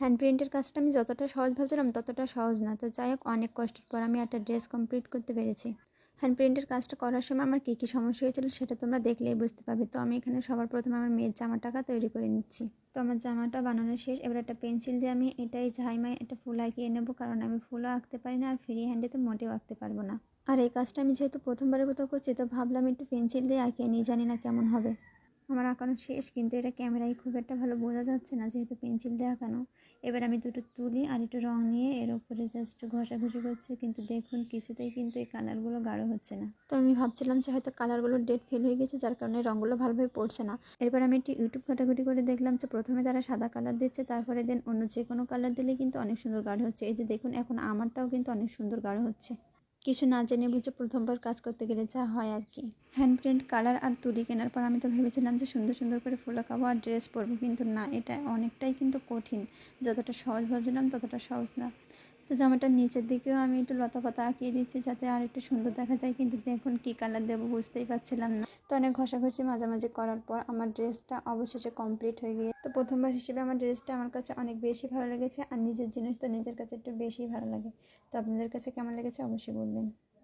Hand প্রিন্টের কাজটা আমি যতটা সহজ ভাবছিলাম, ততটা সহজ না। তো যাই হোক, অনেক কষ্টের পর আমি একটা ড্রেস কমপ্লিট করতে পেরেছি। হ্যান্ড প্রিন্টের কাজটা করার সময় আমার কী কী সমস্যা হয়েছিল সেটা তোমরা দেখলেই বুঝতে পারবে। তো আমি এখানে সবার প্রথমে আমার মেয়ের জামা টাকা তৈরি করে নিচ্ছি। তো আমার জামাটা বানানো শেষ। এবার একটা পেন্সিল দিয়ে আমি এটাই ঝাইমাই একটা ফুল আঁকিয়ে নেব, কারণ আমি ফুলও আঁকতে পারি না আর ফ্রি হ্যান্ডে তো মোটেও আঁকতে পারব না। আর এই কাজটা আমি যেহেতু প্রথমবারের মতো করছি, তো ভাবলাম একটু পেন্সিল দিয়ে আঁকিয়ে নিই, জানি না কেমন হবে। আমার আঁকানো শেষ কিন্তু এটা ক্যামেরায় খুব একটা ভালো বোঝা যাচ্ছে না যেহেতু পেন্সিল দিয়ে আঁকানো। এবার আমি দুটো তুলি আর একটু রঙ নিয়ে এর উপরে জাস্ট ঘষাঘষি করছি কিন্তু দেখুন কিছুতেই কিন্তু এই কালারগুলো গাঢ় হচ্ছে না। তো আমি ভাবছিলাম যে হয়তো কালারগুলো ডেট ফেল হয়ে গেছে যার কারণে রঙগুলো ভালোভাবে পড়ছে না। এরপর আমি একটু ইউটিউব ঘাটাঘুটি করে দেখলাম যে প্রথমে তারা সাদা কালার দিচ্ছে তারপরে দেন অন্য যে কোনো কালার দিলে কিন্তু অনেক সুন্দর গাঢ় হচ্ছে। এই যে দেখুন এখন আমারটাও কিন্তু অনেক সুন্দর গাঢ় হচ্ছে। কিছু না জেনে বুঝে প্রথমবার কাজ করতে গেলে যা হয় আর কি। হ্যান্ড প্রিন্ট কালার আর তুলি কেনার পর আমি তো ভেবেছিলাম যে সুন্দর সুন্দর করে ফুল আঁকাবো আর ড্রেস পরবো, কিন্তু না, এটা অনেকটাই কিন্তু কঠিন। যতটা সহজ ভাবছিলাম ততটা সহজ না। তো জামাটার নিচের দিকেও আমি একটু লতা পাতা আঁকিয়ে দিচ্ছি যাতে আর একটু সুন্দর দেখা যায়, কিন্তু দেখুন কী কালার দেবো বুঝতেই পারছিলাম না। তো অনেক ঘষাঘষি মাঝামাঝি করার পর আমার ড্রেসটা অবশেষে কমপ্লিট হয়ে গিয়ে তো প্রথমবার হিসেবে আমার ড্রেসটা আমার কাছে অনেক বেশি ভালো লেগেছে, আর নিজের জিনিস তো নিজের কাছে একটু বেশি ভালো লাগে। তো আপনাদের কাছে কেমন লেগেছে অবশ্যই বলবেন।